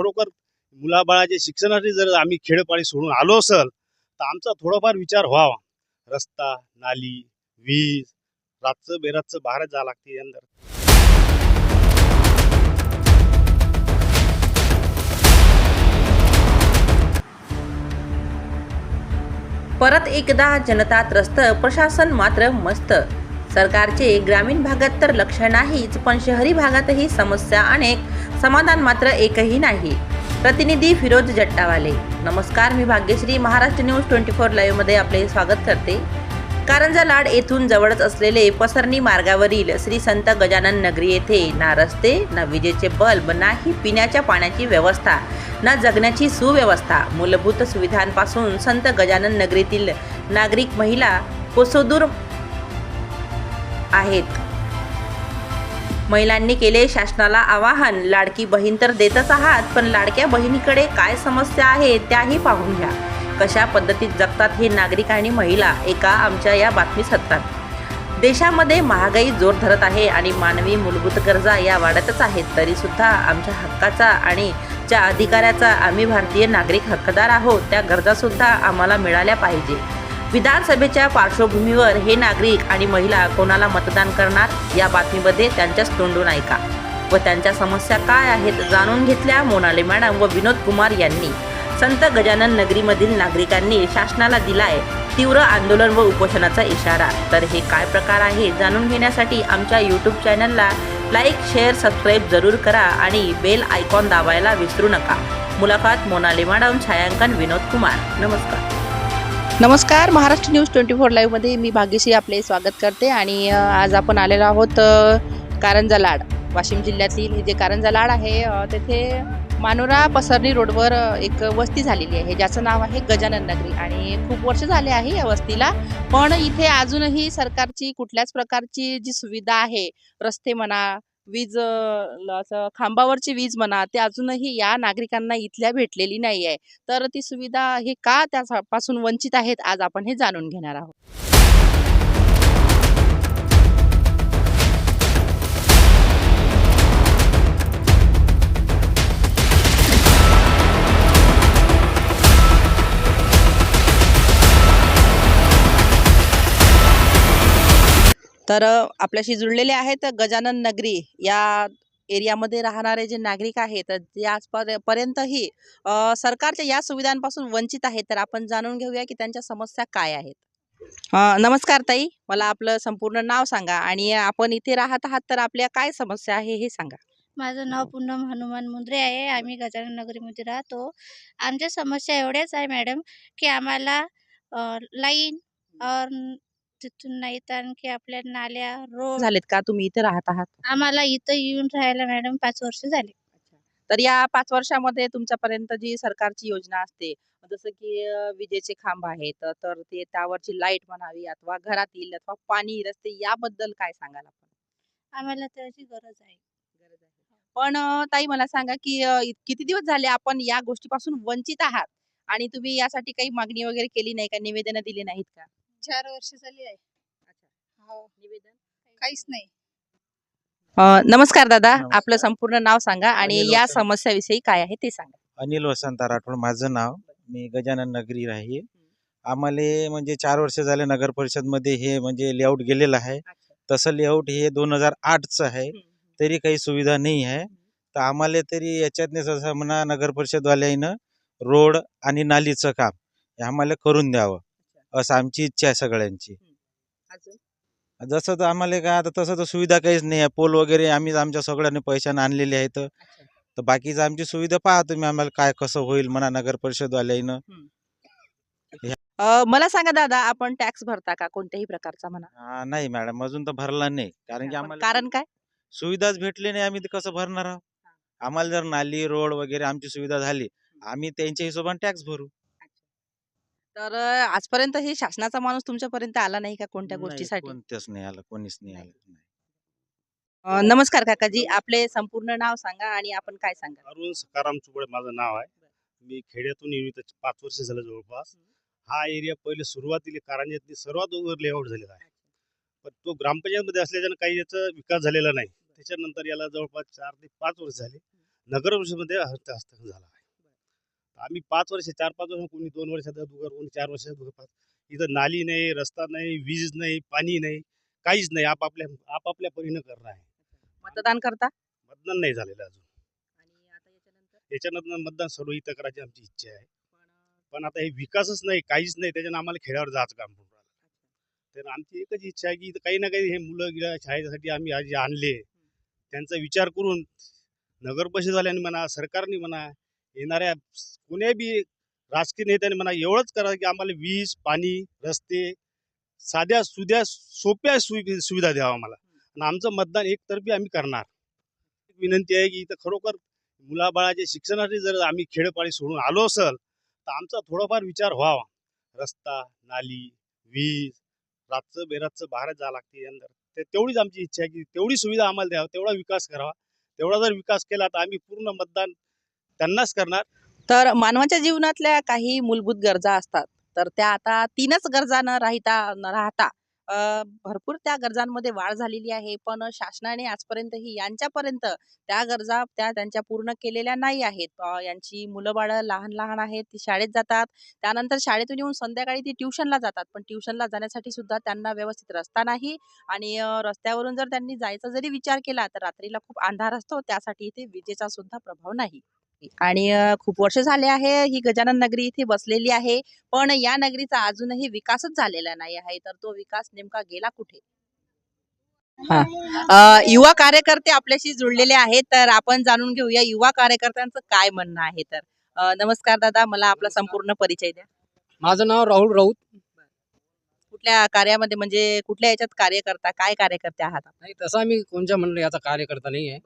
खरोखर मुलाबाळाचे शिक्षणासाठी जर आम्ही खेडेपाडी सोडून आलो असेल तर आमचा थोडाफार विचार व्हावा. रस्ता नाली वीज रातचं बेरातचं बाहेर जावं लागते अंदर परत एकदा जनता त्रस्त प्रशासन मात्र मस्त. सरकारचे ग्रामीण भागात तर लक्ष नाहीच पण शहरी भागातही समस्या अनेक समाधान मात्र एकही नाही. प्रतिनिधी फिरोज जट्टावाले. नमस्कार मी Bhagyashree. Maharashtra news twenty four लाईव्हमध्ये आपले स्वागत करते. कारंजा लाड येथून जवळच असलेले पसरणी मार्गावरील श्री संत गजानन नगरी येथे ना रस्ते ना विजेचे बल्ब नाही पिण्याच्या पाण्याची व्यवस्था ना जगण्याची सुव्यवस्था. मूलभूत सुविधांपासून संत गजानन नगरीतील नागरिक महिला कोसोदूर आहेत. महिलांनी केले शासनाला आवाहन लाडकी बहीण तर देतच आहात पण लाडक्या बहिणीकडे काय समस्या आहे त्याही पाहून घ्या. कशा पद्धतीत जगतात हे नागरिक आणि महिला एका आमच्या या बातमी सत्तात. देशामध्ये महागाई जोर धरत आहे आणि मानवी मूलभूत गरजा या वाढतच आहेत. तरीसुद्धा आमच्या हक्काचा आणि ज्या अधिकाराचा आम्ही भारतीय नागरिक हक्कदार आहोत त्या गरजासुद्धा आम्हाला मिळाल्या पाहिजे. विधानसभेच्या पार्श्वभूमीवर हे नागरिक आणि महिला कोणाला मतदान करणार या बातमीमध्ये त्यांच्याच तोंडून ऐका. व त्यांच्या समस्या काय आहेत जाणून घेतल्या मोनाली मॅडम व विनोद कुमार यांनी. संत गजानन नगरीमधील नागरिकांनी शासनाला दिलाय तीव्र आंदोलन व उपोषणाचा इशारा. तर हे काय प्रकार आहे जाणून घेण्यासाठी आमच्या यूट्यूब चॅनलला लाईक शेअर सबस्क्राईब जरूर करा आणि बेल आयकॉन दाबायला विसरू नका. मुलाखत मोनाली मॅडम छायांकन विनोद कुमार. नमस्कार. नमस्कार महाराष्ट्र न्यूज ट्वेंटी फोर लाईव्हमध्ये मी भाग्यश्री आपले स्वागत करते आणि आज आपण आलेलो आहोत कारंजा लाड वाशिम जिल्ह्यातील हे जे कारंजा लाड आहे तेथे मानोरा पसरणी रोडवर एक वस्ती झालेली आहे ज्याचं नाव आहे गजानन नगरी आणि खूप वर्ष झाले आहे या वस्तीला पण इथे अजूनही सरकारची कुठल्याच प्रकारची जी सुविधा आहे रस्ते म्हणा वीज असं खांबावरची वीज म्हणा ते अजूनही या नागरिकांना इथल्या भेटलेली नाही आहे तर ती सुविधा हे का त्यापासून वंचित आहेत आज आपण हे जाणून घेणार आहोत. तर आपल्याशी जुळलेले आहेत गजानन नगरी या एरियामध्ये राहणारे जे नागरिक आहेत ते आजपर्यंतही सरकारच्या या सुविधांपासून वंचित आहेत. तर आपण जाणून घेऊया की त्यांच्या समस्या काय आहेत. नमस्कार ताई. मला आपलं संपूर्ण नाव सांगा आणि आपण इथे राहत आहात तर आपल्या काय समस्या आहे हे सांगा. माझं नाव पूनम हनुमान मुंद्रे आहे. आम्ही गजानन नगरीमध्ये राहतो. आमच्या समस्या एवढ्याच आहे मॅडम की आम्हाला लाईन और तिथून नाही तर आणखी आपल्या नाल्या रोड झालेत का? तुम्ही इथे राहत आहात? आम्हाला इथं येऊन राहायला मॅडम पाच वर्ष झाले. तर या पाच वर्षामध्ये तुमच्यापर्यंत जी सरकारची योजना असते जसं की अ, विजेचे खांब आहेत तर ते त्यावरची लाइट म्हणावी अथवा घरातील अथवा पाणी रस्ते याबद्दल काय सांगाल आपण? आम्हाला त्याची गरज आहे. पण अ, ताई मला सांगा की अ, किती दिवस झाले आपण या गोष्टीपासून वंचित आहात? आणि तुम्ही यासाठी काही मागणी वगैरे केली नाही का? निवेदन दिली नाहीत का? चार वर्ष झाली आहे. हो. निवेदन? काहीच नाही. नमस्कार दादा. नमस्कार. आपलं संपूर्ण नाव सांगा आणि अनिल या वसंत. समस्याविषयी काय आहे ते सांगा. अनिल वसंत राठोड माझं नाव. मी गजानन नगरी आहे आम्हाला म्हणजे चार वर्ष झाले नगर परिषदमध्ये हे म्हणजे लेआउट गेलेलं आहे. तसं लेआउट हे दोन हजार आठचं आहे. तरी काही सुविधा नाही आहे. तर आम्हाला तरी याच्यातने जसं म्हणा नगर परिषदवाल्यानं रोड आणि नालीचं काम हे आम्हाला करून द्यावं. असं आमची इच्छा आहे सगळ्यांची. जसं तर आम्हाला काय आता तसं तर सुविधा काहीच नाही आहे. पोल वगैरे आम्ही आमच्या सगळ्यांनी पैशाने आणलेले आहेत. तर बाकीचं आमची सुविधा पहा तुम्ही आम्हाला काय कसं होईल म्हणा नगर परिषदवाल्यानं अ, मला सांगा दादा आपण टॅक्स भरता का? कोणत्याही प्रकारचा म्हणा? हा, नाही मॅडम अजून तर भरला नाही. कारण की आम्हाला कारण काय? सुविधाच भेटली नाही आम्ही ते कसं भरणार आहोत? आम्हाला जर नाली रोड वगैरे आमची सुविधा झाली आम्ही त्यांच्या हिशोबाने टॅक्स भरू. तर अ, आजपर्यंत हे शासनाचा माणूस तुमच्यापर्यंत आला नाही का कोणत्या नाही, गोष्टीसाठी? कोणत्याच नाही आलं कोणीच नाही आलं नाही. अ, नमस्कार काकाजी. आपले संपूर्ण नाव सांगा आणि आपण काय सांगा अरुण सकाराम चुबळे माझं नाव आहे. मी खेड्यातून येऊन इथं पाच वर्ष झालं जवळपास. हा. एरिया पहिले सुरुवातीला कारंजातली सर्वात ओव्हर लेआउट झालेला आहे. पण तो ग्रामपंचायतमध्ये असल्याच्यानं काही याचा विकास झालेला नाही. त्याच्यानंतर याला जवळपास चार ते पाच वर्ष झाले. नगर परिषदेमध्ये हस्त- हस्तक्षेप झाला आहे. आम्ही पाच वर्ष चार पाच वर्ष कोणी दोन वर्षाचा दुगर कोणी चार वर्षाचा दुगर पाच इथं नाली नाही रस्ता नाही वीज नाही पाणी नाही काहीच नाही. आपापल्या आपापल्या परीनं करणं आहे. मतदान करता? मतदान नाही झालेलं अजून. याच्यानंतर? मतदान सर्व इथं करायची आमची इच्छा आहे. पण आता हे विकासच नाही काहीच नाही. त्याच्यानं आम्हाला खेड्यावर जायचं काम पडून राहिलं. तर आमची एकच इच्छा आहे की इथं काही ना काही हे मुलं गिळं शाळेसाठी आम्ही आज आणले त्यांचा विचार करून नगर परिषदवाल्यांनी म्हणा सरकारने म्हणा येणाऱ्या कोण्या बी राजकीय नेत्याने म्हणा एवढंच करा की आम्हाला वीज पाणी रस्ते साध्या सुध्या सोप्या सुविधा द्यावा आम्हाला. आणि आमचं मतदान एकतर्फी आम्ही करणार. विनंती आहे की इथं खरोखर मुलाबाळाच्या शिक्षणासाठी जर आम्ही खेडपाळी सोडून आलो असेल तर आमचा थोडाफार विचार व्हावा. रस्ता नाली वीज रातचं बेरातचं बाहेर जावं लागते यंदा ते तेवढीच आमची इच्छा आहे की तेवढी सुविधा आम्हाला द्यावा तेवढा विकास करावा. तेवढा जर विकास केला तर आम्ही पूर्ण मतदान त्यांनाच करणार. तर मानवाच्या जीवनातल्या काही मूलभूत गरजा असतात. तर त्या आता तीनच गरजा न राहता न राहता अ, भरपूर त्या गरजांमध्ये वाढ झालेली आहे. पण शासनाने आजपर्यंत ही यांच्यापर्यंत त्या गरजा त्या त्यांच्या पूर्ण केलेल्या नाही आहेत. अ, यांची मुलं बाळं लहान लहान आहेत ती शाळेत जातात. त्यानंतर शाळेतून येऊन संध्याकाळी ती ट्युशनला जातात. पण ट्युशनला जाण्यासाठी सुद्धा त्यांना व्यवस्थित रस्ता नाही आणि अ, रस्त्यावरून जर त्यांनी जायचा जरी विचार केला तर रात्रीला खूप अंधार असतो. त्यासाठी इथे विजेचा सुद्धा प्रभाव नाही. आणि खूप वर्ष झाले आहे ही गजानन नगरी इथे बसलेली आहे पण या नगरीचा अजूनही विकासच झालेला नाही आहे. तर तो विकास नेमका गेला कुठे? हा. युवा कार्यकर्ते आपल्याशी जुळलेले आहेत तर आपण जाणून घेऊया युवा कार्यकर्त्यांचं काय म्हणणं आहे तर. अ, नमस्कार दादा मला आपला संपूर्ण परिचय द्या. माझं नाव राहुल राऊत. कुठल्या कार्यामध्ये म्हणजे कुठल्या याच्यात कार्य करता काय कार्यकर्ते आहात? आपण? नाही तसा मी कोणत्या मंडळ याचा कार्यकर्ता नाही आहे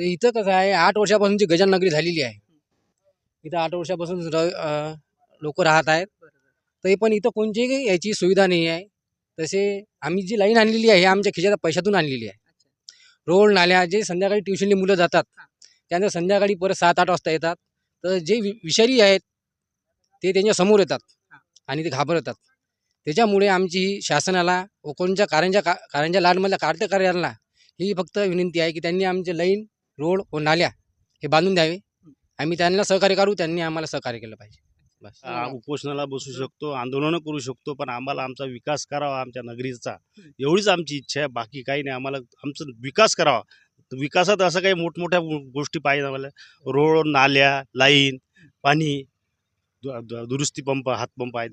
तर इथं कसं आहे आठ वर्षापासूनची गजान नगरी झालेली आहे. इथं आठ वर्षापासून लोक राहत आहेत. तरी पण इथं कोणतीही याची सुविधा नाही आहे. तसे आम्ही जी लाईन आणलेली आहे हे आमच्या खिशाच्या पैशातून आणलेली आहे. रोड नाल्या जे संध्याकाळी ट्युशनली मुलं जातात त्यांना संध्याकाळी परत सात आठ वाजता येतात. तर जे वि- विषारी आहेत ते त्यांच्यासमोर येतात आणि ते घाबरतात. त्याच्यामुळे आमची ही शासनाला व कोणत्या कारंजा का कारंजा लाडमधल्या कार्य ही फक्त विनंती आहे की त्यांनी आमची लाईन रोड व नाल्या हे बांधून द्यावे. आम्ही त्यांना सहकार्य करू त्यांनी आम्हाला सहकार्य केलं पाहिजे. बस. आ, उपोषणाला बसू शकतो आंदोलनं करू शकतो पण आम्हाला आमचा विकास करावा आमच्या नगरीचा. एवढीच आमची इच्छा आहे बाकी काही नाही. आम्हाला आमचा विकास करावा. विकासात असं काही मोठमोठ्या गो- गोष्टी पाहिजे आम्हाला. रोड नाल्या लाईन पाणी दु- दु- दुरुस्ती पंप हातपंप आहेत.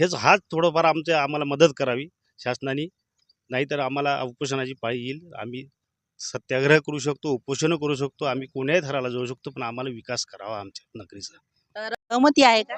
हेच हाच थोडंफार आमच्या आम्हाला मदत करावी शासनाने. नाहीतर आम्हाला उपोषणाची पाळी येईल. आम्ही सत्याग्रह करू शकतो उपोषण करू शकतो आम्ही कोण्याही थराला जाऊ शकतो पण आम्हाला विकास करावा आमच्या नगरीचा. सहमती आहे का?